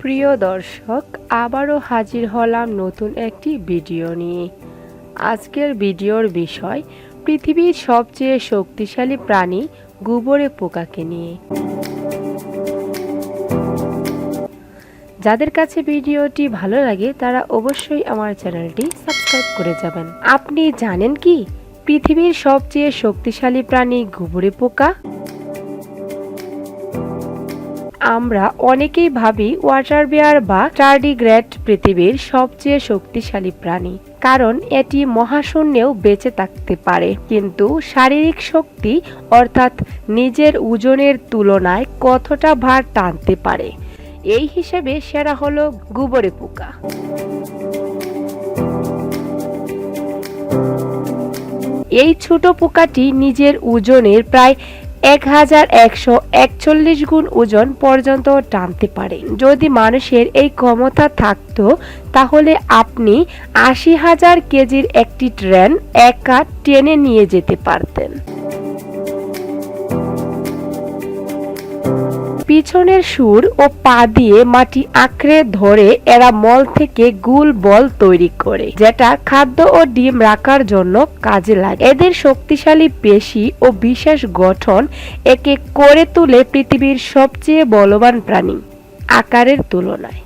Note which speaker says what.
Speaker 1: প্রিয় দর্শক, আবারও হাজির হলাম নতুন একটি ভিডিও নিয়ে। আজকের ভিডিওর বিষয়, পৃথিবীর সবচেয়ে শক্তিশালী প্রাণী গোবরে পোকাকে নিয়ে। যাদের কাছে ভিডিওটি ভালো লাগে, তারা অবশ্যই আমার চ্যানেলটি সাবস্ক্রাইব করে যাবেন। আপনি জানেন কি? পৃথিবীর সবচেয়ে শক্তিশালী প্রাণী গোবরে পোকা? আমরা অনেকেই ভাবি ওয়াটার বেয়ার বা টার্ডিগ্রেড পৃথিবীর সবচেয়ে শক্তিশালী প্রাণী, কারণ এটি মহাশূন্যেও বেঁচে থাকতে পারে। কিন্তু শারীরিক শক্তি, অর্থাৎ নিজের ওজনের তুলনায় কতটা ভার টানতে পারে? এই হিসেবে সেরা হলো গুবরে পোকা। এই ছোট পোকাটি নিজের ওজনের প্রায় এক হাজার একশো একচল্লিশ গুণ ওজন পর্যন্ত টানতে পারে। যদি মানুষের এই ক্ষমতা থাকতো, তাহলে আপনি আশি হাজার কেজির একটি ট্রেন একা টেনে নিয়ে যেতে পারতেন। পিছনের সুর ও পা দিয়ে মাটি আঁকড়ে ধরে এরা মল থেকে গুল বল তৈরি করে, যেটা খাদ্য ও ডিম রাখার জন্য কাজে লাগে। এদের শক্তিশালী পেশি ও বিশেষ গঠন একে করে তুলে পৃথিবীর সবচেয়ে বলবান প্রাণী আকারের তুলনায়।